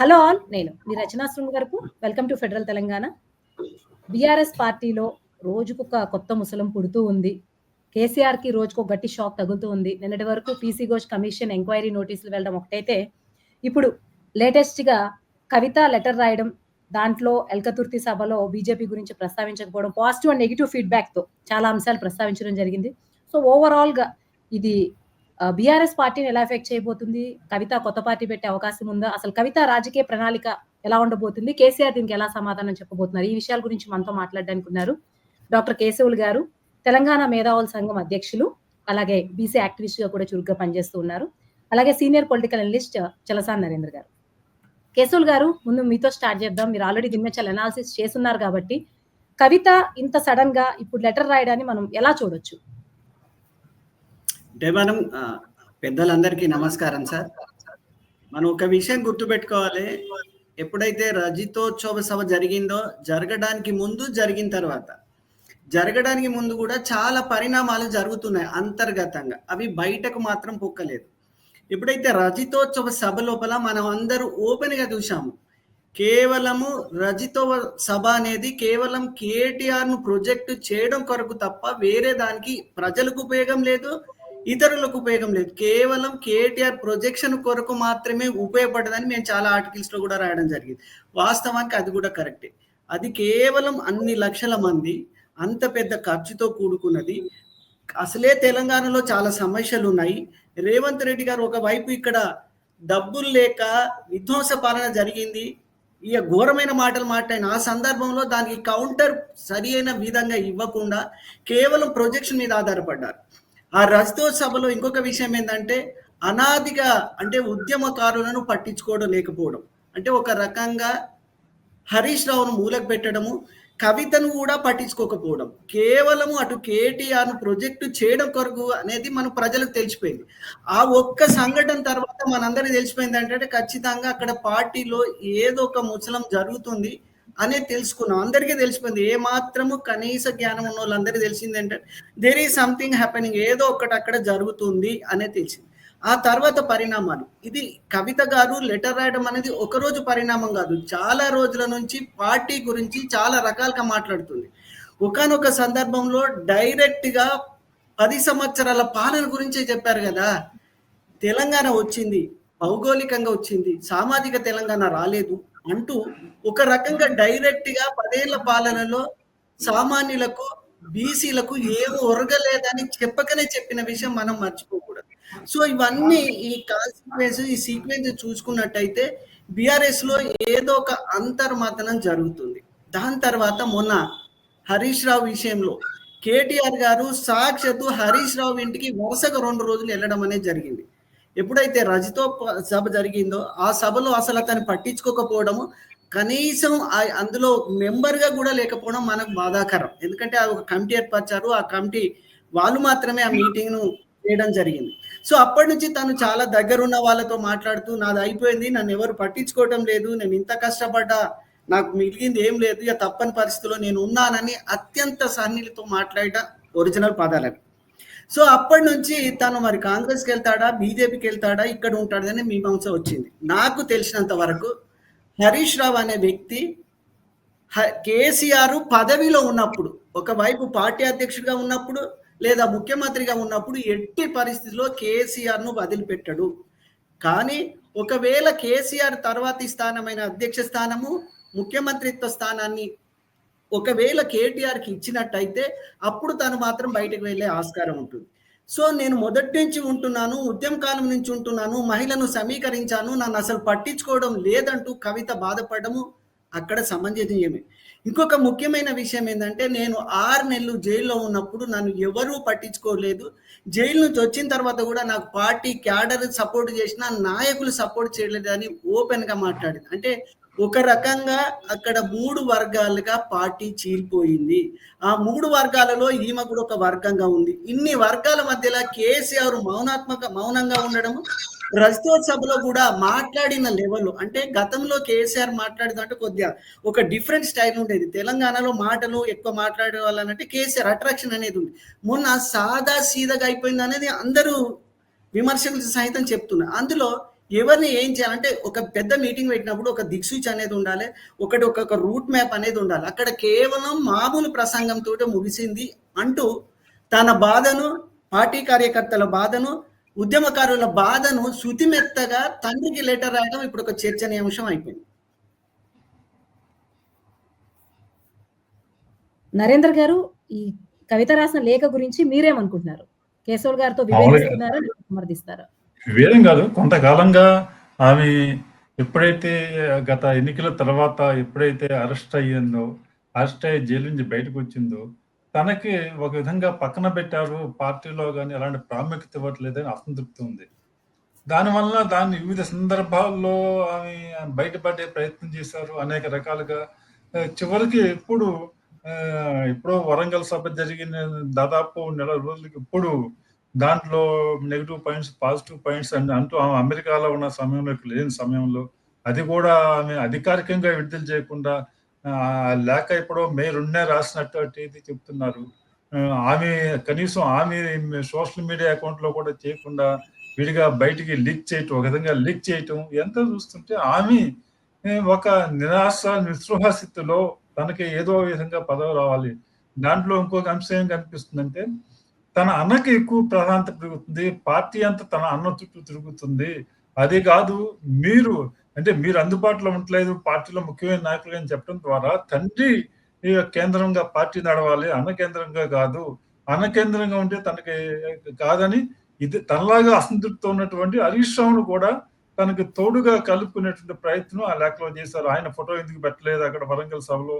Hello all నేను మీ రచనా శృంగ్ వరకు welcome to federal Telangana BRS పార్టీలో రోజుకొక కొత్త ముసలం పుడుతూ ఉంది. కేసీఆర్కి రోజుకు గట్టి షాక్ తగులుతూ ఉంది. నిన్నటి వరకు పీసీ ఘోష్ కమిషన్ ఎంక్వైరీ నోటీసులు వెళ్ళడం ఒకటైతే ఇప్పుడు లేటెస్ట్గా కవిత లెటర్ రాయడం దాంట్లో ఎల్కతుర్తి సభలో బీజేపీ గురించి ప్రస్తావించకపోవడం పాజిటివ్ అండ్ నెగిటివ్ ఫీడ్బ్యాక్తో చాలా అంశాలు ప్రస్తావించడం జరిగింది. సో ఓవరాల్గా ఇది బీఆర్ఎస్ పార్టీని ఎలా ఎఫెక్ట్ చేయబోతుంది? కవిత కొత్త పార్టీ పెట్టే అవకాశం ఉందా? అసలు కవిత రాజకీయ ప్రణాళిక ఎలా ఉండబోతుంది? కేసీఆర్ దీనికి ఎలా సమాధానం చెప్పబోతున్నారు? ఈ విషయాల గురించి మనతో మాట్లాడడానికి ఉన్నారు డాక్టర్ కేశవులు గారు తెలంగాణ మేధావుల సంఘం అధ్యక్షులు అలాగే బీసీ యాక్టివిస్ట్గా కూడా చురుగ్గా పనిచేస్తూ ఉన్నారు. అలాగే senior political analyst Chalasani Narendra garu. Keshavulu garu ముందు మీతో స్టార్ట్ చేద్దాం. మీరు ఆల్రెడీ దీని మీద చాలా అనాలిసిస్ చేస్తున్నారు కాబట్టి. కవిత ఇంత సడన్గా ఇప్పుడు లెటర్ రాయడాన్ని మనం ఎలా చూడొచ్చు? మనం పెద్దలందరికీ నమస్కారం సార్. మనం ఒక విషయం గుర్తుపెట్టుకోవాలి. ఎప్పుడైతే రజితోత్సవ సభ జరిగిందో జరగడానికి ముందు జరిగిన తర్వాత జరగడానికి ముందు కూడా చాలా పరిణామాలు జరుగుతున్నాయి అంతర్గతంగా. అవి బయటకు మాత్రం పొక్కలేదు. ఎప్పుడైతే రజితోత్సవ సభ లోపల మనం అందరూ ఓపెన్గా చూసాము కేవలము రజితోవ సభ అనేది కేవలం కేటీఆర్ను ప్రొజెక్ట్ చేయడం కొరకు తప్ప వేరే దానికి ప్రజలకు ఉపయోగం లేదు. ఇతరులకు ఉపయోగం లేదు. కేవలం కేటీఆర్ ప్రొజెక్షన్ కొరకు మాత్రమే ఉపయోగపడదని మేము చాలా ఆర్టికల్స్లో కూడా రాయడం జరిగింది. వాస్తవానికి అది కూడా కరెక్టే అది కేవలం అన్ని లక్షల మంది అంత పెద్ద ఖర్చుతో కూడుకున్నది. అసలే తెలంగాణలో చాలా సమస్యలు ఉన్నాయి రేవంత్ రెడ్డి గారు ఒకవైపు ఇక్కడ డబ్బులు లేక విధ్వంస పాలన జరిగింది. ఇక ఘోరమైన మాటలు మాట్లాడిన ఆ సందర్భంలో దానికి కౌంటర్ సరి అయిన విధంగా ఇవ్వకుండా కేవలం ప్రొజెక్షన్ మీద ఆధారపడ్డారు. ఆ రజతోత్సభలో ఇంకొక విషయం ఏంటంటే అనాదిగా అంటే ఉద్యమకారులను పట్టించుకోవడం లేకపోవడం. అంటే ఒక రకంగా హరీష్ రావును మూలకు పెట్టడము కవితను కూడా పట్టించుకోకపోవడం. కేవలము అటు కేటీఆర్ను ప్రొజెక్టు చేయడం కొరకు అనేది మన ప్రజలకు తెలిసిపోయింది. ఆ ఒక్క సంఘటన తర్వాత మనందరికీ తెలిసిపోయింది అంటే ఖచ్చితంగా అక్కడ పార్టీలో ఏదో ఒక ముసలం జరుగుతుంది. అనేది తెలుసుకున్నాం. అందరికీ తెలిసిపోయింది. ఏ మాత్రము కనీస జ్ఞానం ఉన్న వాళ్ళందరికీ తెలిసింది ఏంటంటే దేర్ ఈజ్ సంథింగ్ హ్యాపెనింగ్ ఏదో ఒకటి అక్కడ జరుగుతుంది అనేది తెలిసింది. ఆ తర్వాత పరిణామాలు. ఇది కవిత గారు లెటర్ రాయడం అనేది ఒకరోజు పరిణామం కాదు. చాలా రోజుల నుంచి పార్టీ గురించి చాలా రకాలుగా మాట్లాడుతుంది. ఒకనొక సందర్భంలో డైరెక్ట్గా పది సంవత్సరాల పాలన గురించే చెప్పారు కదా. తెలంగాణ వచ్చింది. భౌగోళికంగా వచ్చింది. సామాజిక తెలంగాణ రాలేదు. అంటూ ఒక రకంగా డైరెక్ట్గా పదేళ్ళ పాలనలో సామాన్యులకు బీసీలకు ఏం ఒరగలేదని చెప్పకనే చెప్పిన విషయం మనం మర్చిపోకూడదు. సో ఇవన్నీ ఈ కాన్సిక్వెన్స్ ఈ సీక్వెన్స్ చూసుకున్నట్టయితే బీఆర్ఎస్లో ఏదో ఒక అంతర్మతనం జరుగుతుంది. దాని తర్వాత మొన్న హరీష్ రావు విషయంలో కేటీఆర్ గారు సాక్షాత్తు హరీష్ రావు ఇంటికి వరుసగా రెండు రోజులు వెళ్ళడం అనేది జరిగింది. ఎప్పుడైతే రజతో సభ జరిగిందో ఆ సభలో అసలు అతను పట్టించుకోకపోవడము కనీసం అందులో మెంబర్గా కూడా లేకపోవడం మనకు బాధాకరం. ఎందుకంటే ఆ ఒక కమిటీ ఏర్పరిచారు ఆ కమిటీ వాళ్ళు మాత్రమే ఆ మీటింగ్ను చేయడం జరిగింది. సో అప్పటి నుంచి తను చాలా దగ్గరున్న వాళ్ళతో మాట్లాడుతూ నాది అయిపోయింది నన్ను ఎవరు పట్టించుకోవటం లేదు నేను ఇంత కష్టపడ్డా నాకు మిగిలింది ఏం లేదు ఇక తప్పని పరిస్థితిలో నేను ఉన్నానని అత్యంత సన్నిలతో మాట్లాడట ఒరిజినల్ పదాలని సో అప్పటి నుంచి తను మరి కాంగ్రెస్కి వెళ్తాడా బీజేపీకి వెళ్తాడా ఇక్కడ ఉంటాడని మీమాంస వచ్చింది. నాకు తెలిసినంత వరకు హరీష్ రావు అనే వ్యక్తి హ- కేసీఆర్ పదవిలో ఉన్నప్పుడు ఒకవైపు పార్టీ అధ్యక్షుడిగా ఉన్నప్పుడు లేదా ముఖ్యమంత్రిగా ఉన్నప్పుడు ఎట్టి పరిస్థితిలో కేసీఆర్ను వదిలిపెట్టడు. కానీ ఒకవేళ కేసీఆర్ తర్వాతి స్థానమైన అధ్యక్ష స్థానము ముఖ్యమంత్రిత్వ స్థానాన్ని ఒకవేళ కేటీఆర్కి ఇచ్చినట్టయితే అప్పుడు తను మాత్రం బయటకు వెళ్ళే ఆస్కారం ఉంటుంది. సో నేను మొదటి నుంచి ఉంటున్నాను ఉద్యమ కాలం నుంచి ఉంటున్నాను మహిళను సమీకరించాను నన్ను అసలు పట్టించుకోవడం లేదంటూ కవిత బాధపడము అక్కడ సమంజసీయమే ఇంకొక ముఖ్యమైన విషయం ఏంటంటే నేను ఆరు నెలలు జైల్లో ఉన్నప్పుడు నన్ను ఎవరూ పట్టించుకోలేదు. జైలు నుంచి వచ్చిన తర్వాత కూడా నాకు పార్టీ క్యాడర్ సపోర్ట్ చేసిన నాయకులు సపోర్ట్ చేయలేదు అని ఓపెన్గా మాట్లాడింది. అంటే ఒక రకంగా అక్కడ మూడు వర్గాలుగా పార్టీ చీలిపోయింది ఆ మూడు వర్గాలలో ఈమె కూడా ఒక వర్గంగా ఉంది. ఇన్ని వర్గాల మధ్యలో కేసీఆర్ మౌనాత్మక మౌనంగా ఉండడం రజతోత్సభలో కూడా మాట్లాడిన లెవెల్ అంటే గతంలో కేసీఆర్ మాట్లాడేదంటే కొద్దిగా ఒక డిఫరెంట్ స్టైల్ ఉండేది. తెలంగాణలో మాటలు ఎక్కువ మాట్లాడే వాళ్ళనంటే కేసీఆర్ అట్రాక్షన్ అనేది ఉంది. మొన్న సాదా సీదగా అయిపోయింది అనేది అందరూ విమర్శకులు సహితం చెప్తున్నారు. అందులో ఎవరిని ఏం చేయాలంటే ఒక పెద్ద మీటింగ్ పెట్టినప్పుడు ఒక దిక్సూచి అనేది ఉండాలి ఒకటి ఒక రూట్ మ్యాప్ అనేది ఉండాలి. అక్కడ కేవలం మామూలు ప్రసంగంతో ముగిసింది అంటూ తన బాధను పార్టీ కార్యకర్తల బాధను ఉద్యమకారుల బాధను శుతిమెత్తగా తండ్రికి లెటర్ రాయడం ఇప్పుడు ఒక చర్చనీయాంశం అయిపోయింది. నరేంద్ర గారు ఈ కవిత రాసిన లేఖ గురించి మీరేమనుకుంటున్నారు? కేశవ్ గారితో విభేదిస్తున్నారా సమర్థిస్తారా వేరేం కాదు. కొంతకాలంగా ఆమె ఎప్పుడైతే గత ఎన్నికల తర్వాత ఎప్పుడైతే అరెస్ట్ అయ్యిందో అరెస్ట్ అయ్యి జైలు నుంచి బయటకు వచ్చిందో తనకి ఒక విధంగా పక్కన పెట్టారు. పార్టీలో కానీ అలాంటి ప్రాముఖ్యత ఇవ్వట్లేదని అసంతృప్తి ఉంది దానివల్ల దాన్ని వివిధ సందర్భాల్లో ఆమె బయటపడే ప్రయత్నం చేశారు. అనేక రకాలుగా చివరికి ఎప్పుడు ఆ, ఎప్పుడో వరంగల్ సభ జరిగిన దాదాపు నెల రోజులకి ఇప్పుడు దాంట్లో నెగిటివ్ పాయింట్స్ పాజిటివ్ పాయింట్స్ అని అంటూ ఆమె అమెరికాలో ఉన్న సమయంలో లేని సమయంలో అది కూడా ఆమె అధికారికంగా విడుదల చేయకుండా లేక ఇప్పుడు మే రెండునే రాసినట్టు ఇది చెప్తున్నారు. ఆమె కనీసం ఆమె సోషల్ మీడియా అకౌంట్లో కూడా చేయకుండా విడిగా బయటికి లీక్ చేయటం ఒక విధంగా లీక్ చేయటం ఎంత చూస్తుంటే ఆమె ఒక నిరాశ నిస్పృహ స్థితిలో తనకి ఏదో విధంగా పదవి రావాలి. దాంట్లో ఇంకొక అంశం ఏం కనిపిస్తుందంటే తన అన్నకి ఎక్కువ ప్రాధాన్యత పెరుగుతుంది పార్టీ అంతా తన అన్న చుట్టూ తిరుగుతుంది. అది కాదు మీరు అంటే మీరు అందుబాటులో ఉండలేదు పార్టీలో ముఖ్యమైన నాయకులు అని చెప్పడం ద్వారా తండ్రి కేంద్రంగా పార్టీ నడవాలి అన్న కేంద్రంగా కాదు. అన్న కేంద్రంగా ఉంటే తనకి కాదని ఇది తనలాగా అసంతృప్తి ఉన్నటువంటి హరీష్ రావును కూడా తనకి తోడుగా కలుపుకునేటువంటి ప్రయత్నం ఆ లేఖలో చేశారు. ఆయన ఫోటో ఎందుకు పెట్టలేదు? అక్కడ వరంగల్ సభలో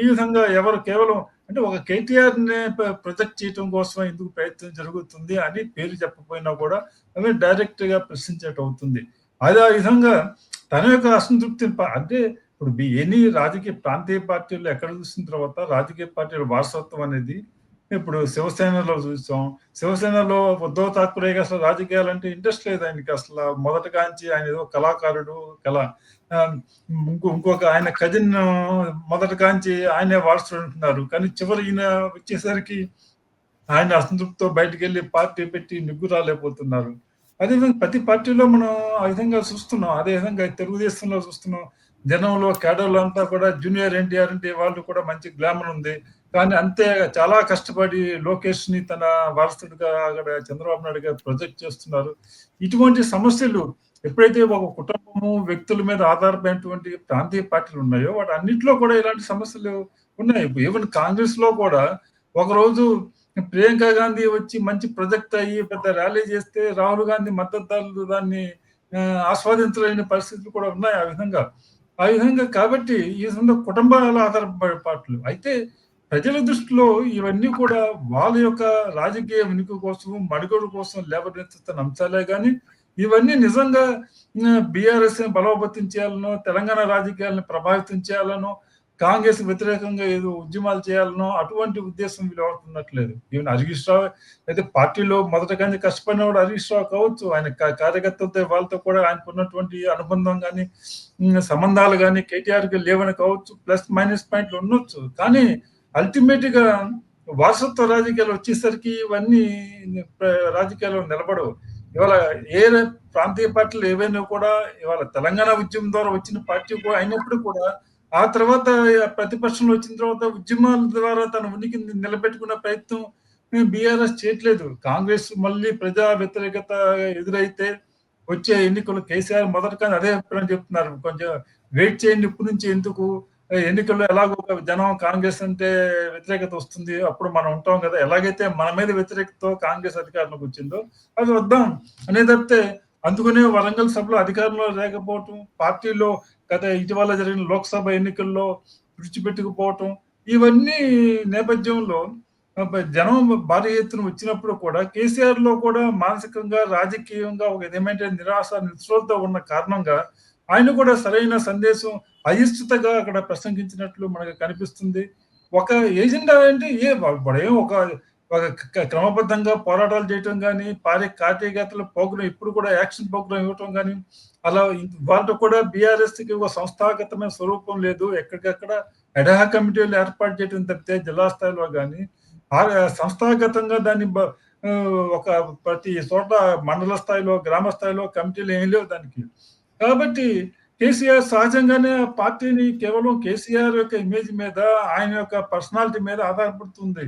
ఈ విధంగా ఎవరు కేవలం అంటే ఒక కేటీఆర్ని ప్రొజెక్ట్ చేయటం కోసం ఎందుకు ప్రయత్నం జరుగుతుంది అని పేరు చెప్పకపోయినా కూడా అవి డైరెక్ట్గా ప్రశ్నించేట అవుతుంది. అది ఆ విధంగా తన యొక్క అసంతృప్తిని అంటే ఇప్పుడు ఎన్ని రాజకీయ ప్రాంతీయ పార్టీలు ఎక్కడ చూసిన తర్వాత రాజకీయ పార్టీల వారసత్వం అనేది ఇప్పుడు శివసేనలో చూసాం. శివసేనలో ఉద్ధవ్ ఠాక్రే అసలు రాజకీయాలు అంటే ఇంట్రెస్ట్ లేదు ఆయనకి అసలు. మొదట కాంచి ఆయన ఏదో కళాకారుడు కళ ఇంకో ఇంకొక ఆయన కజిన్ మొదట కాంచి ఆయనే వారసుడు అంటున్నారు. కానీ చివరి ఈయన వచ్చేసరికి ఆయన అసంతృప్తితో బయటకు వెళ్ళి పార్టీ పెట్టి నిగ్గు రాలేకపోతున్నారు. అదేవిధంగా ప్రతి పార్టీలో మనం ఆ విధంగా చూస్తున్నాం. అదే విధంగా తెలుగుదేశంలో చూస్తున్నాం. జనంలో కేడర్లో అంతా కూడా జూనియర్ ఎన్టీఆర్ అంటే వాళ్ళు కూడా మంచి గ్లామర్ ఉంది. కానీ అంతే చాలా కష్టపడి లోకేష్ని తన వారసుడిగా అక్కడ చంద్రబాబు నాయుడు గారు ప్రొజెక్ట్ చేస్తున్నారు. ఇటువంటి సమస్యలు ఎప్పుడైతే ఒక కుటుంబము వ్యక్తుల మీద ఆధారపడినటువంటి ప్రాంతీయ పార్టీలు ఉన్నాయో వాటి అన్నింటిలో కూడా ఇలాంటి సమస్యలు ఉన్నాయి. ఈవెన్ కాంగ్రెస్లో కూడా ఒక రోజు ప్రియాంక గాంధీ వచ్చి మంచి ప్రొజెక్ట్ అయ్యి పెద్ద ర్యాలీ చేస్తే రాహుల్ గాంధీ మద్దతుదారులు దాన్ని ఆస్వాదించలేని పరిస్థితులు కూడా ఉన్నాయి ఆ విధంగా. ఆ విధంగా కాబట్టి ఈ విధంగా కుటుంబాల ఆధారపడే పార్టీలు. అయితే ప్రజల దృష్టిలో ఇవన్నీ కూడా వాళ్ళ యొక్క రాజకీయ ఉనికి కోసం మనుగడ కోసం లేవనెత్తుతున్న అంశాలే కానీ ఇవన్నీ నిజంగా బీఆర్ఎస్ బలోపేతం చేయాలనో తెలంగాణ రాజకీయాలను ప్రభావితం చేయాలనో కాంగ్రెస్ వ్యతిరేకంగా ఏదో ఉద్యమాలు చేయాలనో అటువంటి ఉద్దేశం వీళ్ళు ఎవరికి ఈవెన్ హరీష్ రావు అయితే పార్టీలో మొదట కానీ కష్టపడినవాడు హరీష్ రావు కావచ్చు ఆయన కార్యకర్తలతో వాళ్ళతో కూడా ఆయనకు ఉన్నటువంటి అనుబంధం కానీ సంబంధాలు కానీ కేటీఆర్కి లేవని కావచ్చు ప్లస్ మైనస్ పాయింట్లు ఉండొచ్చు. కానీ అల్టిమేట్గా వారసత్వ రాజకీయాలు వచ్చేసరికి ఇవన్నీ రాజకీయాలు నిలబడవు. ఇవాళ ఏ ప్రాంతీయ పార్టీలు ఏవైనా కూడా ఇవాళ తెలంగాణ ఉద్యమం ద్వారా వచ్చిన పార్టీ కూడా అయినప్పుడు కూడా ఆ తర్వాత ప్రతిపక్షంలో వచ్చిన తర్వాత ఉద్యమాల ద్వారా తన ఉనికి నిలబెట్టుకునే ప్రయత్నం బీఆర్ఎస్ చేయట్లేదు. కాంగ్రెస్ మళ్ళీ ప్రజా వ్యతిరేకత ఎదురైతే వచ్చే ఎన్నికలు కేసీఆర్ మొదట కానీ అదే అభిప్రాయం చెప్తున్నారు. కొంచెం వెయిట్ చేయండి ఇప్పటి నుంచి ఎందుకు ఎన్నికల్లో ఎలాగో జనం కాంగ్రెస్ అంటే వ్యతిరేకత వస్తుంది. అప్పుడు మనం ఉంటాం కదా. ఎలాగైతే మన మీద వ్యతిరేకత కాంగ్రెస్ అధికారంలోకి వచ్చిందో అది వద్దాం. అనే తప్పితే అందుకనే వరంగల్ సభలో అధికారంలో లేకపోవటం పార్టీలో గత ఇటీవల జరిగిన లోక్సభ ఎన్నికల్లో విడిచిపెట్టుకుపోవటం ఇవన్నీ నేపథ్యంలో జనం భారీ ఎత్తున వచ్చినప్పుడు కూడా కేసీఆర్లో కూడా మానసికంగా రాజకీయంగా ఒక విధమైన నిరాశ నిశ్రోత ఉన్న కారణంగా ఆయన కూడా సరైన సందేశం అయిష్టతగా అక్కడ ప్రసంగించినట్లు మనకు కనిపిస్తుంది. ఒక ఏజెండా అంటే ఏ ఏం ఒక ఒక క్రమబద్ధంగా పోరాటాలు చేయటం కానీ పారే కార్యకర్తలు ప్రోగ్రాం ఇప్పుడు కూడా యాక్షన్ ప్రోగ్రాం ఇవ్వటం కానీ అలా వాళ్ళతో కూడా బీఆర్ఎస్కి ఒక సంస్థాగతమైన స్వరూపం లేదు. ఎక్కడికక్కడ ఎడహా కమిటీలు ఏర్పాటు చేయడం తప్పితే జిల్లా స్థాయిలో కానీ సంస్థాగతంగా దాన్ని ఒక ప్రతి చోట మండల స్థాయిలో గ్రామ స్థాయిలో కమిటీలు ఏం లేవు దానికి. కాబట్టి కేసీఆర్ సహజంగానే ఆ పార్టీని కేవలం కేసీఆర్ యొక్క ఇమేజ్ మీద ఆయన యొక్క పర్సనాలిటీ మీద ఆధారపడుతుంది.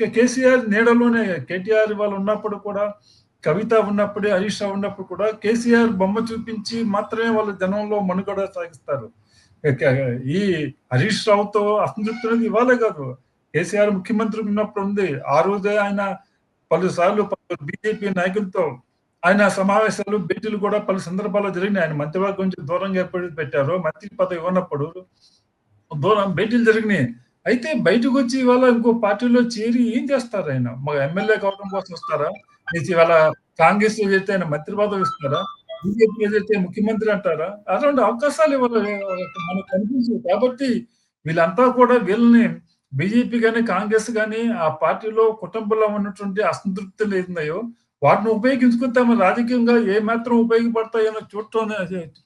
కేసీఆర్ నీడలోనే కేటీఆర్ వాళ్ళు ఉన్నప్పుడు కూడా కవిత ఉన్నప్పుడే హరీష్ రావు ఉన్నప్పుడు కూడా కేసీఆర్ బొమ్మ చూపించి మాత్రమే వాళ్ళు జనంలో మనుగడ సాగిస్తారు. ఈ హరీష్ రావుతో అసంతృప్తి అనేది కాదు. కేసీఆర్ ముఖ్యమంత్రి ఉన్నప్పుడు ఉంది. ఆ రోజే ఆయన పలుసార్లు బీజేపీ నాయకులతో ఆయన సమావేశాలు భేటీలు కూడా పలు సందర్భాల్లో జరిగినాయి. ఆయన మంత్రివర్గం నుంచి దూరంగా ఏర్పడి పెట్టారు. మంత్రి పదవి ఉన్నప్పుడు దూరం భేటీలు జరిగినాయి. అయితే బయటకు వచ్చి ఇవాళ ఇంకో పార్టీలో చేరి ఏం చేస్తారు ఆయన? మా ఎమ్మెల్యే కావడం కోసం వస్తారా? ఇవాళ కాంగ్రెస్ ఏదైతే ఆయన మంత్రి పదవి ఇస్తారా? బీజేపీ ఏదైతే ముఖ్యమంత్రి అంటారా? అలాంటి అవకాశాలు ఇవాళ మనకు కనిపించవు కాబట్టి వీళ్ళంతా కూడా వీళ్ళని బీజేపీ కానీ కాంగ్రెస్ కానీ ఆ పార్టీలో కుటుంబంలో ఉన్నటువంటి అసంతృప్తులు ఏమున్నాయో వాటిని ఉపయోగించుకుంటే రాజకీయంగా ఏ మాత్రం ఉపయోగపడతాయో చూడటం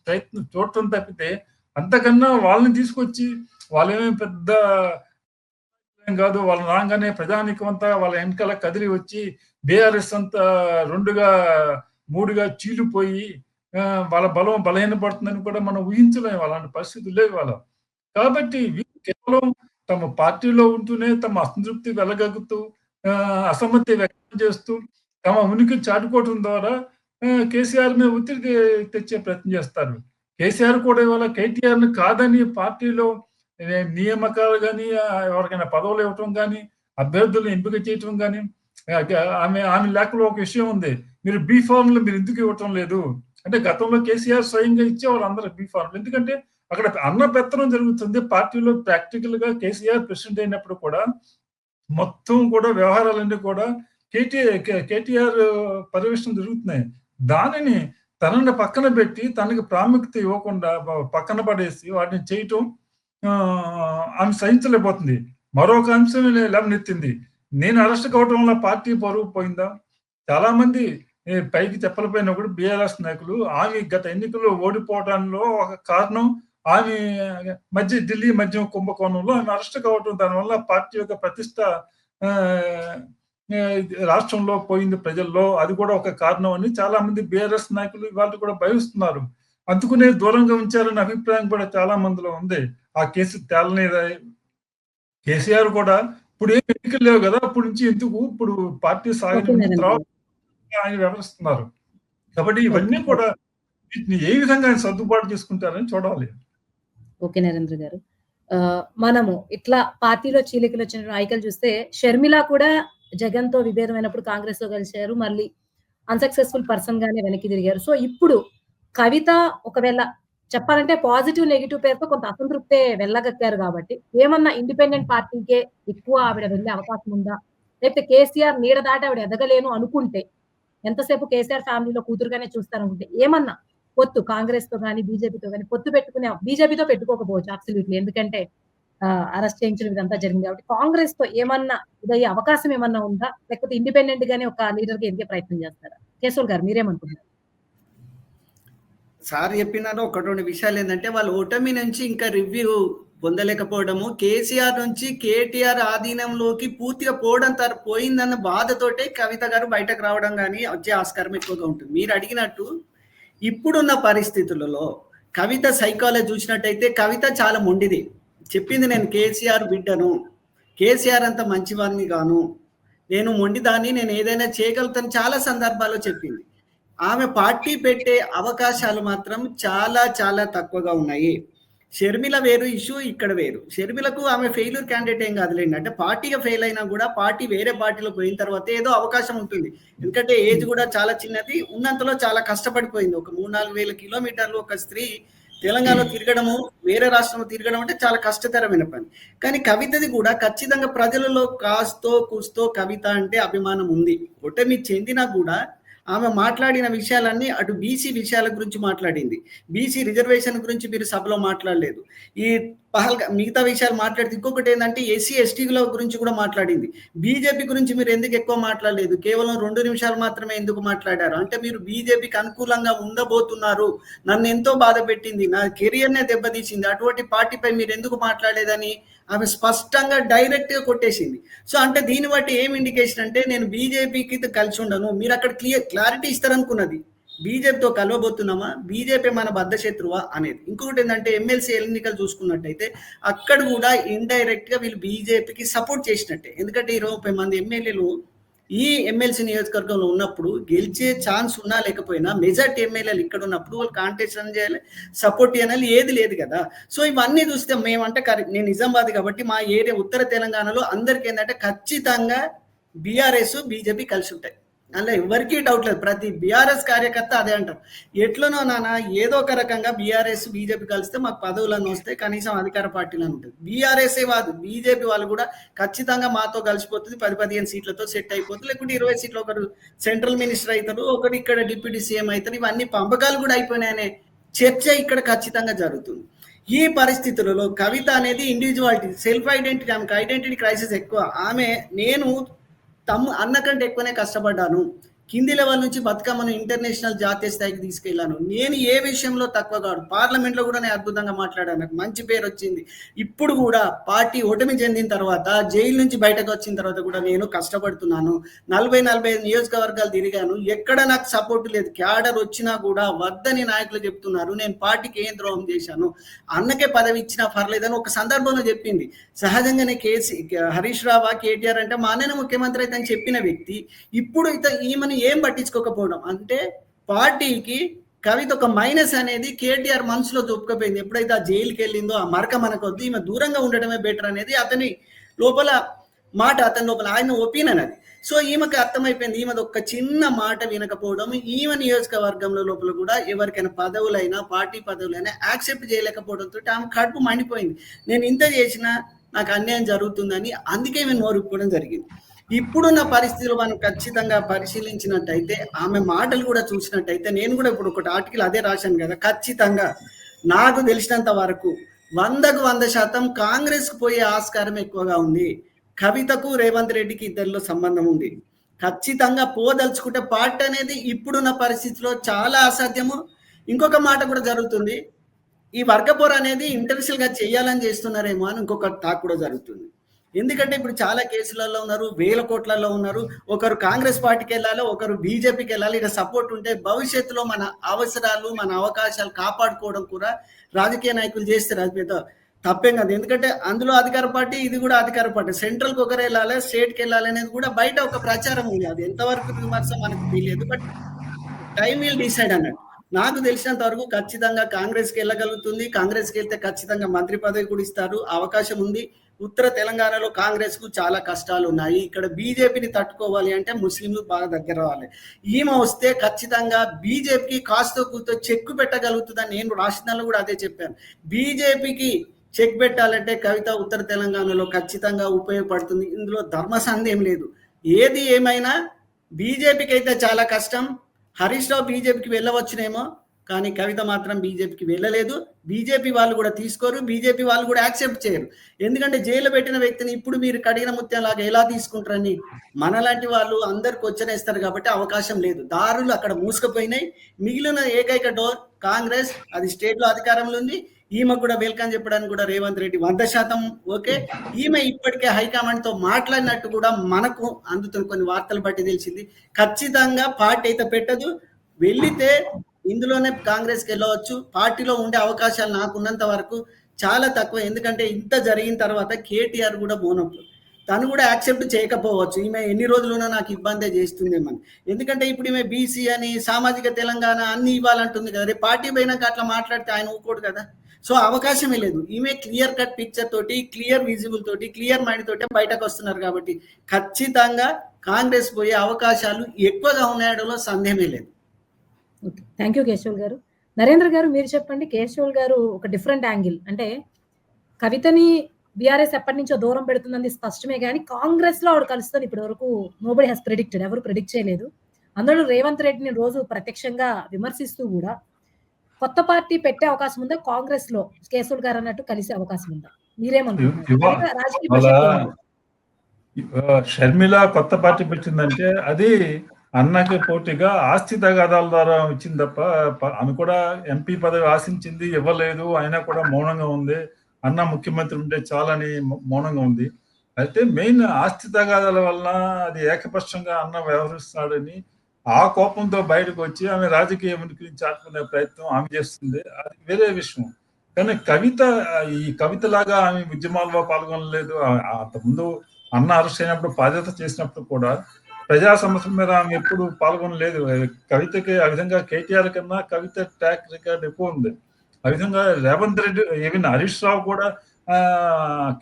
ప్రయత్నం చూడటం తప్పితే అంతకన్నా వాళ్ళని తీసుకొచ్చి వాళ్ళేమీ పెద్ద కాదు వాళ్ళు రాగానే ప్రజానికం అంతా వాళ్ళ వెనకాల కదిలి వచ్చి బీఆర్ఎస్ అంతా రెండుగా మూడుగా చీలిపోయి వాళ్ళ బలం బలహీనపడుతుందని కూడా మనం ఊహించలేము. అలాంటి పరిస్థితులు లేవు వాళ్ళ కాబట్టి వీళ్ళు కేవలం తమ పార్టీలో ఉంటూనే తమ అసంతృప్తి వెలగగుతూ అసమ్మతి వ్యక్తం చేస్తూ తమ ఉనికి చాటుకోవటం ద్వారా కేసీఆర్ మీద ఒత్తిడి తెచ్చే ప్రయత్నం చేస్తారు. కేసీఆర్ కూడా ఇవాళ కేటీఆర్ని కాదని పార్టీలో నియామకాలు కానీ ఎవరికైనా పదవులు ఇవ్వటం కానీ అభ్యర్థులను ఎంపిక చేయటం కానీ ఆమె ఆమె లేఖలో ఒక విషయం ఉంది. మీరు బీ ఫార్మ్లు మీరు ఎందుకు ఇవ్వటం లేదు? అంటే గతంలో కేసీఆర్ స్వయంగా ఇచ్చేవాళ్ళు అందరూ బీ ఫార్మ్ ఎందుకంటే అక్కడ అన్న పెత్తనం జరుగుతుంది. పార్టీలో ప్రాక్టికల్గా కేసీఆర్ ప్రెసిడెంట్ అయినప్పుడు కూడా మొత్తం కూడా వ్యవహారాలన్నీ కూడా కేటీఆర్ కేటీఆర్ పర్యవేక్షణ జరుగుతున్నాయి దానిని తనని పక్కన పెట్టి తనకి ప్రాముఖ్యత ఇవ్వకుండా పక్కన పడేసి వాటిని చేయటం ఆమె సహించలేకపోతుంది. మరొక అంశం లేవనెత్తింది నేను అరెస్ట్ కావటం వల్ల పార్టీ పరువు పోయిందా? చాలా మంది పైకి చెప్పలపైన కూడా బీఆర్ఎస్ నాయకులు ఆమె గత ఎన్నికల్లో ఓడిపోవడంలో ఒక కారణం ఆమె మధ్య ఢిల్లీ మధ్య కుంభకోణంలో ఆమె అరెస్ట్ కావటం దానివల్ల పార్టీ యొక్క ప్రతిష్ట రాష్ట్రంలో పోయింది ప్రజల్లో అది కూడా ఒక కారణం అని చాలా మంది బీఆర్ఎస్ నాయకులు ఇవాళ కూడా భవిస్తున్నారు అందుకునే దూరంగా ఉంచారనే అభిప్రాయం కూడా చాలా మందిలో ఉంది. ఆ కేసు తేలనేది కేసీఆర్ కూడా ఇప్పుడు ఏం ఎన్నికలు లేవు కదా అప్పటి నుంచి ఎందుకు ఇప్పుడు పార్టీ సాగిన. తర్వాత ఆయన వ్యవహరిస్తున్నారు. కాబట్టి ఇవన్నీ కూడా వీటిని ఏ విధంగా ఆయన సర్దుబాటు చేసుకుంటారని చూడాలి. ఓకే నరేంద్ర గారు. మనము ఇట్లా పార్టీలో చీలికలు వచ్చిన నాయకులు చూస్తే షర్మిల కూడా జగన్తో విభేదమైనప్పుడు కాంగ్రెస్లో కలిశారు. మళ్ళీ అన్సక్సెస్ఫుల్ పర్సన్ గానే వెనక్కి తిరిగారు. సో ఇప్పుడు కవిత ఒకవేళ చెప్పాలంటే పాజిటివ్ నెగిటివ్ పేరుతో కొంత అసంతృప్తే వెళ్ళగక్కారు కాబట్టి ఏమన్నా ఇండిపెండెంట్ పార్టీకే ఎక్కువ ఆవిడ వెళ్ళే అవకాశం ఉందా? లేకపోతే కేసీఆర్ నీడ దాటి ఆవిడ ఎదగలేను అనుకుంటే ఎంతసేపు కేసీఆర్ ఫ్యామిలీలో కూతురుగానే చూస్తారనుకుంటే ఏమన్నా పొత్తు కాంగ్రెస్తో కానీ బీజేపీతో కానీ పొత్తు పెట్టుకునే బీజేపీతో పెట్టుకోకపోవచ్చు అబ్సల్యూట్లీ ఎందుకంటే అరెస్ట్ చేయించడం ఇదంతా జరిగింది. కాబట్టి కాంగ్రెస్తో ఏమన్నా ఇదయ్యే అవకాశం ఏమన్నా ఉందా? లేకపోతే ఇండిపెండెంట్ గానే ఒక లీడర్గా ఎదిగే ప్రయత్నం చేస్తారా? కేశవుల్ గారు మీరేమనుకుంటున్నారు? సార్ చెప్పినారు ఒకటి రెండు విషయాలు ఏంటంటే వాళ్ళు ఓటమి నుంచి ఇంకా రివ్యూ పొందలేకపోవడము కేసీఆర్ నుంచి కేటీఆర్ ఆధీనంలోకి పూర్తిగా పోవడం తర పోయిందన్న బాధతోటే కవిత గారు బయటకు రావడం కానీ వచ్చే ఆస్కారం ఎక్కువగా ఉంటుంది. మీరు అడిగినట్టు ఇప్పుడున్న పరిస్థితులలో కవిత సైకాలజీ చూసినట్టయితే కవిత చాలా మొండిది. చెప్పింది నేను కేసీఆర్ బిడ్డను. కేసీఆర్ అంత మంచివాడిని గాను. నేను మొండిదాన్ని నేను ఏదైనా చేయగలుగుతాను చాలా సందర్భాల్లో చెప్పింది. ఆమె పార్టీ పెట్టే అవకాశాలు మాత్రం చాలా చాలా తక్కువగా ఉన్నాయి. షర్మిల వేరు ఇష్యూ ఇక్కడ వేరు. షర్మిలకు ఆమె ఫెయిల్యూర్ క్యాండిడేట్ ఏం కాదులేండి. అంటే పార్టీగా ఫెయిల్ అయినా కూడా పార్టీ వేరే పార్టీలో పోయిన తర్వాత ఏదో అవకాశం ఉంటుంది. ఎందుకంటే ఏజ్ కూడా చాలా చిన్నది. ఉన్నంతలో చాలా కష్టపడిపోయింది. ఒక మూడు నాలుగు వేల కిలోమీటర్లు ఒక స్త్రీ తెలంగాణలో తిరగడము వేరే రాష్ట్రంలో తిరగడం అంటే చాలా కష్టతరమైన పని. కానీ కవితది కూడా ఖచ్చితంగా ప్రజలలో కాస్తో కూస్తో కవిత అంటే అభిమానం ఉంది. ఒటమి చెందినా కూడా ఆమె మాట్లాడిన విషయాలన్నీ అటు బీసీ విషయాల గురించి మాట్లాడింది. బీసీ రిజర్వేషన్ గురించి మీరు సభలో మాట్లాడలేదు. ఈ పహల్గా మిగతా విషయాలు మాట్లాడితే ఇంకొకటి ఏంటంటే ఎస్సీ ఎస్టీల గురించి కూడా మాట్లాడింది. బీజేపీ గురించి మీరు ఎందుకు ఎక్కువ మాట్లాడలేదు? కేవలం రెండు నిమిషాలు మాత్రమే ఎందుకు మాట్లాడారు? అంటే మీరు బీజేపీకి అనుకూలంగా ఉండబోతున్నారు. నన్ను ఎంతో బాధ పెట్టింది. నా కెరియర్నే దెబ్బతీసింది. అటువంటి పార్టీపై మీరు ఎందుకు మాట్లాడలేదని ఆమె స్పష్టంగా డైరెక్ట్గా కొట్టేసింది. సో అంటే దీన్ని బట్టి ఏం ఇండికేషన్ అంటే నేను బీజేపీకి కలిసి ఉండను. మీరు అక్కడ క్లియర్ క్లారిటీ ఇస్తారనుకున్నది. బీజేపీతో కలవబోతున్నామా? బీజేపీ మన బద్ధశత్రువా అనేది. ఇంకొకటి ఏంటంటే ఎమ్మెల్సీ ఎన్నికలు చూసుకున్నట్టయితే అక్కడ కూడా ఇండైరెక్ట్గా వీళ్ళు బీజేపీకి సపోర్ట్ చేసినట్టే. ఎందుకంటే ఇరవై ముప్పై మంది ఎమ్మెల్యేలు ఈ ఎమ్మెల్సీ నియోజకవర్గంలో ఉన్నప్పుడు గెలిచే ఛాన్స్ ఉన్నా లేకపోయినా మెజార్టీ ఎమ్మెల్యేలు ఇక్కడ ఉన్నప్పుడు వాళ్ళు కాంటెస్ట్ చేయాలి సపోర్ట్ చేయాలి ఏది లేదు కదా. సో ఇవన్నీ చూస్తే మేమంటే కరెక్ట్ నేను నిజామాబాద్ కాబట్టి మా ఏరియా ఉత్తర తెలంగాణలో అందరికీ ఏంటంటే ఖచ్చితంగా బీఆర్ఎస్ బీజేపీ కలిసి ఉంటాయి. అలా ఎవరికీ డౌట్ లేదు. ప్రతి బీఆర్ఎస్ కార్యకర్త అదే అంటారు. ఎట్లనో నాన్న ఏదో ఒక రకంగా బీఆర్ఎస్ బీజేపీ కలిస్తే మాకు పదవులను వస్తే కనీసం అధికార పార్టీలను ఉంటుంది బీఆర్ఎస్ఏ కాదు బీజేపీ వాళ్ళు కూడా ఖచ్చితంగా మాతో కలిసిపోతుంది. పది పదిహేను సీట్లతో సెట్ అయిపోతుంది. లేకుంటే ఇరవై సీట్లు ఒకరు సెంట్రల్ మినిస్టర్ అవుతారు ఒకటి ఇక్కడ డిప్యూటీ సీఎం అవుతారు ఇవన్నీ పంపకాలు కూడా అయిపోయినాయనే చర్చ ఇక్కడ ఖచ్చితంగా జరుగుతుంది. ఈ పరిస్థితులలో కవిత అనేది ఇండివిజువాలిటీ సెల్ఫ్ ఐడెంటిటీ ఆమెకు ఐడెంటిటీ క్రైసిస్ ఎక్కువ. ఆమె నేను తమ్ము అన్న కంటే ఎక్కువనే కష్టపడ్డాను. కింది లెవెల్ నుంచి బతుకమ్మను ఇంటర్నేషనల్ జాతీయ స్థాయికి తీసుకెళ్ళాను నేను ఏ విషయంలో తక్కువ కాదు. పార్లమెంట్లో కూడా నేను అద్భుతంగా మాట్లాడాను. నాకు మంచి పేరు వచ్చింది. ఇప్పుడు కూడా పార్టీ ఓటమి చెందిన తర్వాత జైలు నుంచి బయటకు వచ్చిన తర్వాత కూడా నేను కష్టపడుతున్నాను. నలభై నలభై ఐదు నియోజకవర్గాలు తిరిగాను. ఎక్కడ నాకు సపోర్ట్ లేదు. క్యాడర్ వచ్చినా కూడా వద్దని నాయకులు చెప్తున్నారు. నేను పార్టీకి ఏం ద్రోహం చేశాను? అన్నకే పదవి ఇచ్చినా పర్లేదని ఒక సందర్భంలో చెప్పింది. సహజంగానే కేసీ హరీష్ రావా కేటీఆర్ అంటే మా అన్ననే ముఖ్యమంత్రి అయితే అని చెప్పిన వ్యక్తి ఇప్పుడు ఇత ఈమెను ఏం పట్టించుకోకపోవడం. అంటే పార్టీకి కవిత ఒక మైనస్ అనేది కేటీఆర్ మనసులో చూపుకపోయింది ఎప్పుడైతే ఆ జైలుకి వెళ్ళిందో ఆ మరక మనకొద్దు ఈమె దూరంగా ఉండటమే బెటర్ అనేది అతని లోపల మాట అతని లోపల ఆయన ఒపీనియన్ అది. సో ఈమెకి అర్థమైపోయింది ఈమెది ఒక చిన్న మాట వినకపోవడం ఈమె నియోజకవర్గంలో లోపల కూడా ఎవరికైనా పదవులైనా పార్టీ పదవులైనా యాక్సెప్ట్ చేయలేకపోవడంతో ఆమె కడుపు మండిపోయింది. నేను ఇంత చేసినా నాకు అన్యాయం జరుగుతుందని అందుకే మేము నోరుకోవడం జరిగింది. ఇప్పుడున్న పరిస్థితులు మనం ఖచ్చితంగా పరిశీలించినట్టయితే ఆమె మాటలు కూడా చూసినట్టయితే నేను కూడా ఇప్పుడు ఒకటి ఆర్టికల్ అదే రాశాను కదా ఖచ్చితంగా నాకు తెలిసినంత వరకు వందకు వంద శాతం కాంగ్రెస్కు పోయే ఆస్కారం ఎక్కువగా ఉంది. కవితకు రేవంత్ రెడ్డికి ఇద్దరిలో సంబంధం ఉంది. ఖచ్చితంగా పోదలుచుకుంటే పార్టీ అనేది ఇప్పుడున్న పరిస్థితిలో చాలా అసాధ్యము. ఇంకొక మాట కూడా జరుగుతుంది. ఈ వర్గపోర అనేది ఇంటర్నేషనల్గా చేయాలని చేస్తున్నారేమో అని ఇంకొక టాక్ కూడా జరుగుతుంది. ఎందుకంటే ఇప్పుడు చాలా కేసులలో ఉన్నారు వేల కోట్లలో ఉన్నారు. ఒకరు కాంగ్రెస్ పార్టీకి వెళ్ళాలి ఒకరు బీజేపీకి వెళ్ళాలి. ఇక్కడ సపోర్ట్ ఉంటే భవిష్యత్తులో మన అవసరాలు మన అవకాశాలు కాపాడుకోవడం కూడా రాజకీయ నాయకులు చేస్తారు అది పెద్ద తప్పేం కాదు. ఎందుకంటే అందులో అధికార పార్టీ ఇది కూడా అధికార పార్టీ. సెంట్రల్కి ఒకరు వెళ్ళాలి స్టేట్కి వెళ్ళాలి అనేది కూడా బయట ఒక ప్రచారం ఉంది. అది ఎంతవరకు విమర్శ మనకు తెలియదు బట్ టైం విల్ డిసైడ్ అన్నట్టు. నాకు తెలిసినంత వరకు ఖచ్చితంగా కాంగ్రెస్కి వెళ్ళగలుగుతుంది. కాంగ్రెస్కి వెళ్తే ఖచ్చితంగా మంత్రి పదవి కూడా ఇస్తారు. అవకాశం ఉంది. ఉత్తర తెలంగాణలో కాంగ్రెస్కు చాలా కష్టాలు ఉన్నాయి ఇక్కడ బీజేపీని తట్టుకోవాలి అంటే ముస్లింలు బాగా దగ్గర రావాలి. ఈమె వస్తే ఖచ్చితంగా బీజేపీకి కాస్తో కూతో చెక్కు పెట్టగలుగుతుందని నేను రాష్ట్రాల్లో కూడా అదే చెప్పాను. బీజేపీకి చెక్ పెట్టాలంటే కవిత ఉత్తర తెలంగాణలో ఖచ్చితంగా ఉపయోగపడుతుంది. ఇందులో ధర్మ సందేహం లేదు. ఏది ఏమైనా బీజేపీకి అయితే చాలా కష్టం. హరీష్ రావు బీజేపీకి వెళ్ళవచ్చునేమో. కానీ కవిత మాత్రం బీజేపీకి వెళ్ళలేదు. బీజేపీ వాళ్ళు కూడా తీసుకోరు. బీజేపీ వాళ్ళు కూడా యాక్సెప్ట్ చేయరు. ఎందుకంటే జైలు పెట్టిన వ్యక్తిని ఇప్పుడు మీరు కడిగిన ముత్యంలాగా ఎలా తీసుకుంటారని మనలాంటి వాళ్ళు అందరికి వచ్చనేస్తారు కాబట్టి అవకాశం లేదు. దారులు అక్కడ మూసుకుపోయినాయి. మిగిలిన ఏకైక డోర్ కాంగ్రెస్ అది స్టేట్లో అధికారంలో ఉంది. ఈమె కూడా వెల్కమ్ చెప్పడానికి కూడా రేవంత్ రెడ్డి వంద శాతం ఓకే. ఈమె ఇప్పటికే హైకమాండ్తో మాట్లాడినట్టు కూడా మనకు అందుతున్న కొన్ని వార్తలు బట్టి తెలిసింది. ఖచ్చితంగా పార్టీ అయితే పెట్టదు. వెళ్ళితే ఇందులోనే కాంగ్రెస్కి వెళ్ళవచ్చు పార్టీలో ఉండే అవకాశాలు నాకున్నంత వరకు చాలా తక్కువ. ఎందుకంటే ఇంత జరిగిన తర్వాత కేటీఆర్ కూడా పోనప్పుడు తను కూడా యాక్సెప్ట్ చేయకపోవచ్చు. ఈమె ఎన్ని రోజులున్నా నాకు ఇబ్బందే చేస్తుందేమని ఎందుకంటే ఇప్పుడు ఈమె బీసీ అని సామాజిక తెలంగాణ అన్ని ఇవ్వాలంటుంది కదా. రేపు పార్టీ పోయినాక అట్లా మాట్లాడితే ఆయన ఊకోడు కదా. సో అవకాశమే లేదు. ఈమె క్లియర్ కట్ పిక్చర్ తోటి క్లియర్ విజిబుల్ తోటి క్లియర్ మైండ్ తోటి బయటకు వస్తున్నారు కాబట్టి ఖచ్చితంగా కాంగ్రెస్ పోయే అవకాశాలు ఎక్కువగా ఉన్నాయడంలో సందేహమే లేదు. ఓకే. థ్యాంక్ యూ కేశవుల్ గారు. నరేంద్ర గారు మీరు చెప్పండి కేశవుల్ గారు ఒక డిఫరెంట్ యాంగిల్ అంటే కవితని బీఆర్ఎస్ ఎప్పటి నుంచో దూరం పెడుతుందని స్పష్టమే కానీ కాంగ్రెస్లో ఆవిడ కలుస్తుంది ఇప్పటి వరకు నోబడి హ్యాస్ ప్రిడిక్టెడ్ ఎవరు ప్రిడిక్ట్ చేయలేదు. అందులో రేవంత్ రెడ్డిని రోజు ప్రత్యక్షంగా విమర్శిస్తూ కూడా కొత్త పార్టీ పెట్టే అవకాశం ఉందా? కాంగ్రెస్లో కేసుల్ గారు అన్నట్టు కలిసే అవకాశం ఉందా? మీరేమనుకుంటున్నారు? ఆ, షర్మిల కొత్త పార్టీ పెట్టిందంటే అది అన్నకి పోటీగా ఆస్తి తగాదాల ద్వారా ఇచ్చింది తప్ప ఆమె కూడా ఎంపీ పదవి ఆశించింది ఇవ్వలేదు అయినా కూడా మౌనంగా ఉంది. అన్న ముఖ్యమంత్రి ఉంటే చాలని మౌనంగా ఉంది. అయితే మెయిన్ ఆస్తి తగాదాల వలన అది ఏకపక్షంగా అన్న వ్యవహరిస్తున్నాడని ఆ కోపంతో బయటకు వచ్చి ఆమె రాజకీయ గురించి చాటుకునే ప్రయత్నం ఆమె చేస్తుంది. అది వేరే విషయం. కానీ కవిత ఈ కవిత లాగా ఆమె ఉద్యమాల్లో పాల్గొనలేదు. అంత ముందు అంతకుముందు అన్న అరెస్ట్ అయినప్పుడు బాధ్యత చేసినప్పుడు కూడా ప్రజా సమస్యల మీద ఆమె ఎప్పుడు పాల్గొనలేదు. కవితకి ఆ విధంగా కేటీఆర్ కన్నా కవిత ట్రాక్ రికార్డ్ ఎక్కువ ఉంది. ఆ విధంగా రేవంత్ రెడ్డి ఈవెన్ హరీష్ రావు కూడా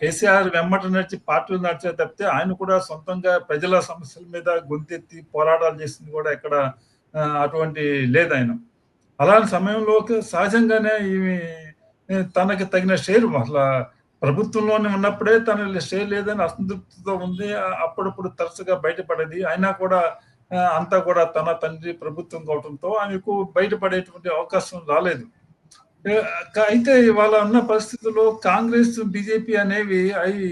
కేసీఆర్ వెంబట నడిచి పార్టీలు నడిచే తప్పితే ఆయన కూడా సొంతంగా ప్రజల సమస్యల మీద గొంతెత్తి పోరాటాలు చేసింది కూడా ఎక్కడ అటువంటి లేదు ఆయన. అలాంటి సమయంలో సహజంగానే ఇవి తనకి తగిన షేర్ అసలు ప్రభుత్వంలోనే ఉన్నప్పుడే తన స్టే లేదని అసంతృప్తితో ఉంది. అప్పుడప్పుడు తరచుగా బయటపడేది. అయినా కూడా అంతా కూడా తన తండ్రి ప్రభుత్వం కావడంతో ఆమెకు బయటపడేటువంటి అవకాశం రాలేదు. అయితే ఇవాళ ఉన్న పరిస్థితుల్లో కాంగ్రెస్ బీజేపీ అనేవి అవి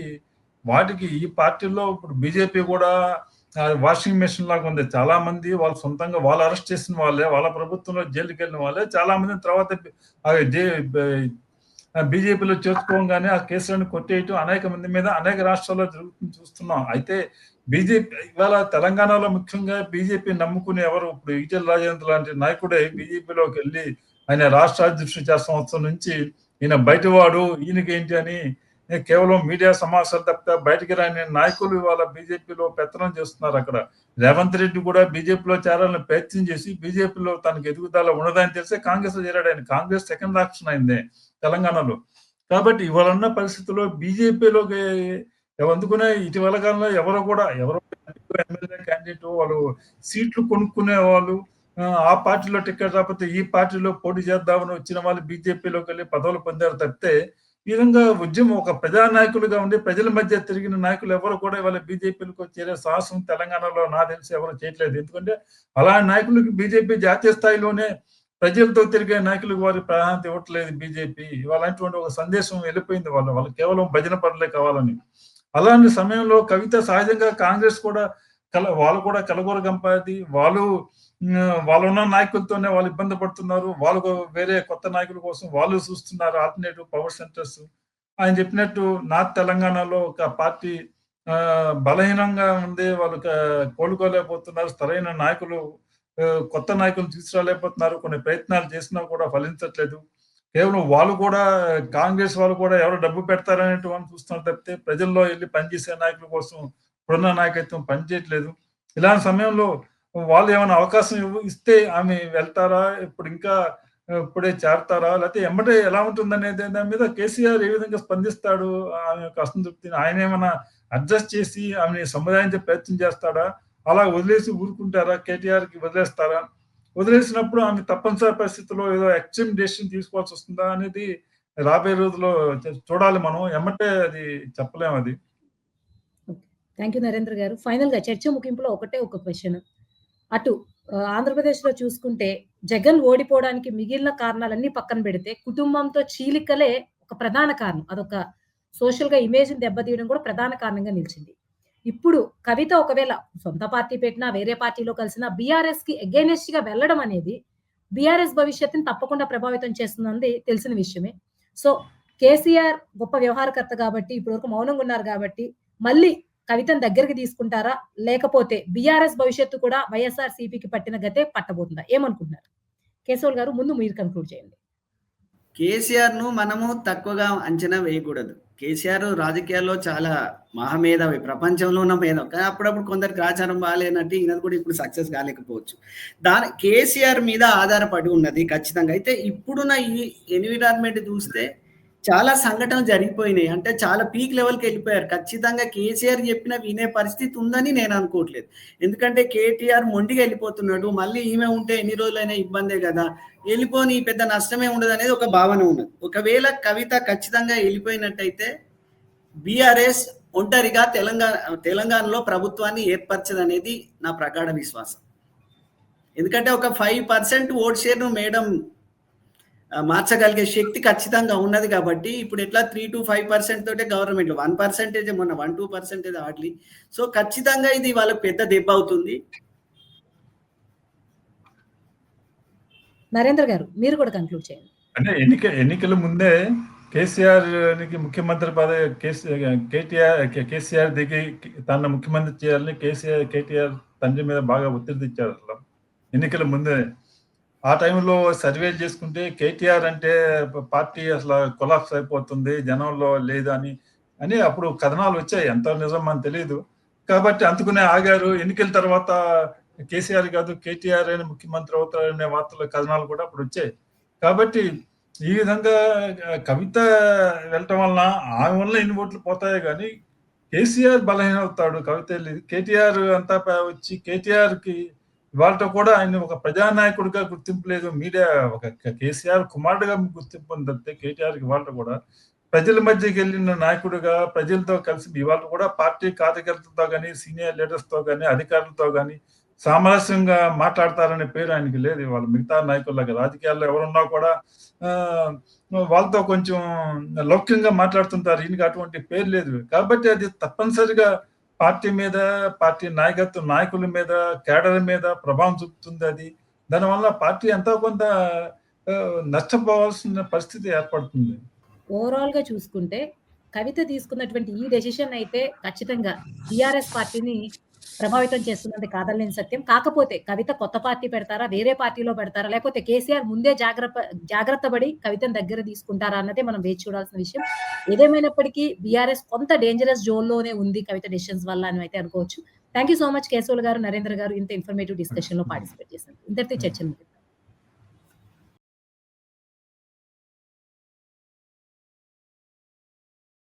వాటికి ఈ పార్టీలో ఇప్పుడు బీజేపీ కూడా వాషింగ్ మెషిన్ లాగా ఉంది. చాలా మంది వాళ్ళు సొంతంగా వాళ్ళు అరెస్ట్ చేసిన వాళ్ళే వాళ్ళ ప్రభుత్వంలో జైలుకి వెళ్ళిన వాళ్ళే. చాలా మంది తర్వాత బీజేపీలో చేర్చుకోగానే ఆ కేసులను కొట్టేయటం అనేక మంది మీద అనేక రాష్ట్రాల్లో జరుగుతుంది చూస్తున్నాం. అయితే బీజేపీ ఇవాళ తెలంగాణలో ముఖ్యంగా బీజేపీ నమ్ముకునే ఎవరు? ఇప్పుడు ఈటెల రాజేంద్ర లాంటి నాయకుడే బీజేపీలోకి వెళ్ళి ఆయన రాష్ట్ర అధ్యక్షుడు చేసిన సంవత్సరం నుంచి ఈయన బయటవాడు ఈయనకేంటి అని కేవలం మీడియా సమావేశాలు తప్పితే బయటికి రాని నాయకులు ఇవాళ బీజేపీలో పెత్తనం చేస్తున్నారు అక్కడ. రేవంత్ రెడ్డి కూడా బీజేపీలో చేరాలని ప్రయత్నం చేసి బీజేపీలో తనకు ఎదుగుదల ఉండదని తెలిసే కాంగ్రెస్లో చేరాడు. ఆయన కాంగ్రెస్ సెకండ్ ఆప్షన్ అయింది. తెలంగాణలో. కాబట్టి ఇవాళ ఉన్న పరిస్థితుల్లో బీజేపీలోకి అందుకునే ఇటీవల కాలంలో ఎవరో కూడా ఎవరో ఎమ్మెల్యే క్యాండిడేట్ వాళ్ళు సీట్లు కొనుక్కునే వాళ్ళు ఆ, పార్టీలో టికెట్ రాకపోతే ఈ పార్టీలో పోటీ చేద్దామని వచ్చిన వాళ్ళు బీజేపీలోకి వెళ్ళి పదవులు పొందారు తప్పితే ఈ విధంగా ఉద్యమం ఒక ప్రజానాయకులుగా ఉండి ప్రజల మధ్య తిరిగిన నాయకులు ఎవరు కూడా ఇవాళ బీజేపీలకు చేరే సాహసం తెలంగాణలో నా తెలిసి ఎవరు చేయట్లేదు. ఎందుకంటే అలాంటి నాయకులకి బీజేపీ జాతీయ స్థాయిలోనే ప్రజలతో తిరిగే నాయకులకు వారి ప్రాధాన్యత ఇవ్వట్లేదు బీజేపీ. ఇవాళటువంటి ఒక సందేశం వెళ్ళిపోయింది వాళ్ళు వాళ్ళు కేవలం భజన పనులే కావాలని. అలాంటి సమయంలో కవిత సహజంగా కాంగ్రెస్ కూడా కల వాళ్ళు కూడా కలగూర గంపాది వాళ్ళు వాళ్ళు ఉన్న నాయకులతోనే వాళ్ళు ఇబ్బంది పడుతున్నారు వాళ్ళు వేరే కొత్త నాయకుల కోసం వాళ్ళు చూస్తున్నారు ఆల్టర్నేటివ్ పవర్ సెంటర్స్. ఆయన చెప్పినట్టు నార్త్ తెలంగాణలో ఒక పార్టీ ఆ, బలహీనంగా ఉంది వాళ్ళు కోలుకోలేకపోతున్నారు సరైన నాయకులు కొత్త నాయకులు తీసుకురాలేకపోతున్నారు. కొన్ని ప్రయత్నాలు చేసినా కూడా ఫలించట్లేదు. కేవలం వాళ్ళు కూడా కాంగ్రెస్ వాళ్ళు కూడా ఎవరు డబ్బు పెడతారనేటువంటి చూస్తున్నారు తప్పితే ప్రజల్లో వెళ్ళి పనిచేసే నాయకుల కోసం ఇప్పుడున్న నాయకత్వం పనిచేయట్లేదు. ఇలాంటి సమయంలో వాళ్ళు ఏమైనా అవకాశం ఇస్తే ఆమె వెళ్తారా? ఇప్పుడు ఇంకా ఇప్పుడే చేరతారా? లేకపోతే ఎమ్మటే ఎలా ఉంటుందనేది దాని మీద కేసీఆర్ ఏ విధంగా స్పందిస్తాడు? ఆమె యొక్క అసంతృప్తిని ఆయన ఏమైనా అడ్జస్ట్ చేసి ఆమె సముదాయించే ప్రయత్నం చేస్తాడా? అలా వదిలేసి ఊరుకుంటారా? కేటీఆర్కి వదిలేస్తారా? వదిలేసినప్పుడు ఆమె తప్పనిసరి పరిస్థితుల్లో ఏదో ఎక్స్ట్రీమ్ డెసిషన్ తీసుకోవాల్సి వస్తుందా అనేది రాబోయే రోజుల్లో చూడాలి మనం. ఎమ్మటే అది చెప్పలేము అది. థ్యాంక్ యూ నరేంద్ర గారు. ఫైనల్గా చర్చ ముగింపులో ఒకటే ఒక క్వశ్చన్. అటు ఆంధ్రప్రదేశ్లో చూసుకుంటే జగన్ ఓడిపోవడానికి మిగిలిన కారణాలన్నీ పక్కన పెడితే కుటుంబంతో చీలికలే ఒక ప్రధాన కారణం. అదొక సోషల్గా ఇమేజ్ దెబ్బతీయడం కూడా ప్రధాన కారణంగా నిలిచింది. ఇప్పుడు కవిత ఒకవేళ సొంత పార్టీ పెట్టినా వేరే పార్టీలో కలిసినా బీఆర్ఎస్కి అగేనెస్ట్గా వెళ్ళడం అనేది బీఆర్ఎస్ భవిష్యత్తుని తప్పకుండా ప్రభావితం చేస్తుందని తెలిసిన విషయమే. సో కేసీఆర్ గొప్ప వ్యవహారకర్త కాబట్టి ఇప్పటివరకు మౌనంగా ఉన్నారు కాబట్టి మళ్ళీ కవితను దగ్గరికి తీసుకుంటారా? లేకపోతే బీఆర్ఎస్ భవిష్యత్తు కూడా వైఎస్ఆర్ సిపికి పట్టిన గతే పట్టబోతుందా? ఏమనుకుంటున్నారు? కేశవుల్ గారు ముందు మీరు కంక్లూడ్ చేయండి. కేసీఆర్ను మనము తక్కువగా అంచనా వేయకూడదు. కేసీఆర్ రాజకీయాల్లో చాలా మహామేధావి. ప్రపంచంలో ఉన్న మేధావి కానీ అప్పుడప్పుడు కొందరికి ఆచారం బాగాలేనట్టు ఈయన కూడా ఇప్పుడు సక్సెస్ కాలేకపోవచ్చు. దాని కేసీఆర్ మీద ఆధారపడి ఉన్నది ఖచ్చితంగా. అయితే ఇప్పుడున్న ఈ ఎన్విరాన్మెంట్ చూస్తే చాలా సంఘటనలు జరిగిపోయినాయి. అంటే చాలా పీక్ లెవెల్కి వెళ్ళిపోయారు. ఖచ్చితంగా కేసీఆర్ చెప్పిన వినే పరిస్థితి ఉందని నేను అనుకోవట్లేదు. ఎందుకంటే కేటీఆర్ మొండిగా వెళ్ళిపోతున్నాడు. మళ్ళీ ఈమె ఉంటే ఎన్ని రోజులైనా ఇబ్బందే కదా. వెళ్ళిపోని పెద్ద నష్టమే ఉండదు అనేది ఒక భావన ఉన్నది. ఒకవేళ కవిత ఖచ్చితంగా వెళ్ళిపోయినట్టయితే బీఆర్ఎస్ ఒంటరిగా తెలంగాణ తెలంగాణలో ప్రభుత్వాన్ని ఏర్పరచదనేది నా ప్రగాఢ విశ్వాసం. ఎందుకంటే ఒక ఫైవ్ పర్సెంట్ ఓట్ షేర్ను మేడం మార్చగలిగే శక్తి ఖచ్చితంగా ఉన్నది కాబట్టి ఇప్పుడు ఎట్లా త్రీ టు ఫైవ్ పర్సెంట్ తోటే గవర్నమెంట్ వన్ పర్సెంటేజ్ మొన్న వన్ టూ పర్సెంటేజ్ వాటి సో ఖచ్చితంగా ఇది వాళ్ళకి పెద్ద దెబ్బ అవుతుంది. నరేంద్ర గారు మీరు కూడా కంక్లూడ్ చేయండి. అంటే ఎన్నిక ఎన్నికల ముందే కేసీఆర్కి ముఖ్యమంత్రి పదవి కేసీఆర్ కేటీఆర్ కేసీఆర్ దిగి తన ముఖ్యమంత్రి చేయాలని కేసీఆర్ కేటీఆర్ తండ్రి మీద బాగా ఒత్తిడి తెచ్చారు అసలు ఎన్నికల ముందే. ఆ టైంలో సర్వే చేసుకుంటే కేటీఆర్ అంటే పార్టీ అసలు కొలాప్స్ అయిపోతుంది జనంలో లేదు అని అని అప్పుడు కథనాలు వచ్చాయి. ఎంత నిజం అని తెలియదు కాబట్టి అందుకునే ఆగారు. ఎన్నికల తర్వాత కేసీఆర్ కాదు కేటీఆర్ అని ముఖ్యమంత్రి అవుతారనే వార్తల కథనాలు కూడా అప్పుడు వచ్చాయి. కాబట్టి ఈ విధంగా కవిత వెళ్ళటం వలన ఆమె వల్ల ఎన్ని ఓట్లు పోతాయి కానీ కేసీఆర్ బలహీన అవుతాడు కవిత కేటీఆర్ అంతా వచ్చి కేటీఆర్కి ఇవాళ కూడా ఆయన ఒక ప్రజానాయకుడిగా గుర్తింపు లేదు. మీడియా ఒక కేసీఆర్ కుమారుడుగా గుర్తింపు ఉంది తప్పితే కేటీఆర్కి ఇవాళ కూడా ప్రజల మధ్యకి వెళ్ళిన నాయకుడిగా ప్రజలతో కలిసి ఇవాళ కూడా పార్టీ కార్యకర్తలతో కానీ సీనియర్ లీడర్స్తో కానీ అధికారులతో కానీ సామరస్యంగా మాట్లాడతారనే పేరు ఆయనకి లేదు. ఇవాళ మిగతా నాయకుల్లాగా రాజకీయాల్లో ఎవరున్నా కూడా వాళ్ళతో కొంచెం లౌక్యంగా మాట్లాడుతుంటారు. ఈయనకి అటువంటి పేరు లేదు. కాబట్టి అది తప్పనిసరిగా పార్టీ మీద పార్టీ నాయకత్వ నాయకుల మీద కేడర్ మీద ప్రభావం చూపుతుంది అది. దానివల్ల పార్టీ ఎంతో కొంత నష్టపోవాల్సిన పరిస్థితి ఏర్పడుతుంది. ఓవరాల్గా చూసుకుంటే కవిత తీసుకున్నటువంటి ఈ డెసిషన్ అయితే ఖచ్చితంగా టిఆర్ఎస్ పార్టీని ప్రభావితం చేస్తున్నది కాదలేని సత్యం. కాకపోతే కవిత కొత్త పార్టీ పెడతారా? వేరే పార్టీలో పెడతారా? లేకపోతే కేసీఆర్ ముందే జాగ్రత్త జాగ్రత్త పడి కవితను దగ్గర తీసుకుంటారా అన్నదే మనం వేచి చూడాల్సిన విషయం. ఏదేమైనప్పటికీ బీఆర్ఎస్ కొంత డేంజరస్ జోన్లోనే ఉంది కవిత డెసిషన్స్ వల్ల అని అయితే అనుకోవచ్చు. Thank you so much Keshavulu garu Narendra garu ఇంత ఇన్ఫర్మేటివ్ డిస్కషన్లో పార్టిసిపేట్ చేశారు ఇంతటితో చర్చను